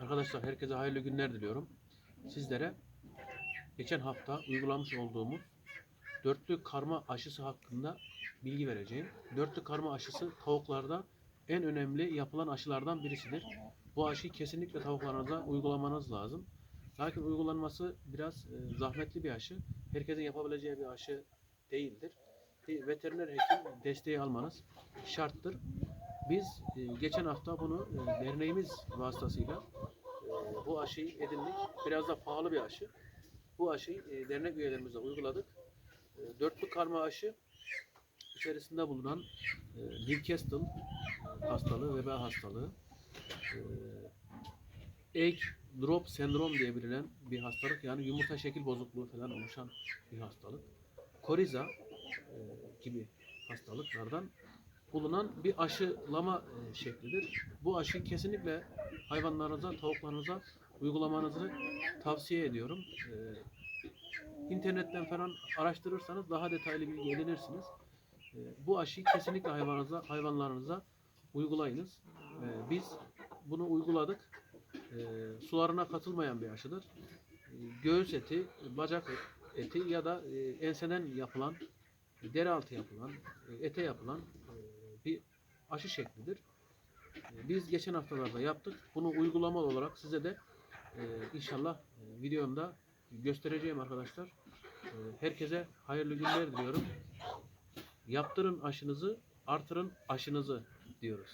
Arkadaşlar herkese hayırlı günler diliyorum. Sizlere geçen hafta uygulamış olduğumuz dörtlü karma aşısı hakkında bilgi vereceğim. Dörtlü karma aşısı tavuklarda en önemli yapılan aşılardan birisidir. Bu aşıyı kesinlikle tavuklarınıza uygulamanız lazım. Lakin uygulanması biraz e, zahmetli bir aşı. Herkesin yapabileceği bir aşı değildir. Veteriner hekim desteği almanız şarttır. Biz e, geçen hafta bunu e, derneğimiz vasıtasıyla e, bu aşıyı edindik. Biraz da pahalı bir aşı. Bu aşıyı dernek üyelerimize uyguladık. Dörtlü karma aşı içerisinde bulunan Newcastle hastalığı, veba hastalığı, egg drop sendrom diye bilinen bir hastalık. Yani yumurta şekil bozukluğu falan oluşan bir hastalık. Koriza gibi hastalıklardan bulunan bir aşılama e, şeklidir. Bu aşıyı kesinlikle hayvanlarınıza, tavuklarınıza uygulamanızı tavsiye ediyorum. E, internetten falan araştırırsanız daha detaylı bilgi edinirsiniz. E, bu aşıyı kesinlikle hayvanınıza, hayvanlarınıza uygulayınız. Biz bunu uyguladık. Sularına katılmayan bir aşıdır. Göğüs eti, bacak eti ya da enseden yapılan, deri altı yapılan, ete yapılan bir aşı şeklidir. E, Biz geçen haftalarda yaptık. Bunu uygulamalı olarak size de e, inşallah e, videomda göstereceğim arkadaşlar. E, Herkese hayırlı günler diliyorum. Yaptırın aşınızı, artırın aşınızı diyoruz.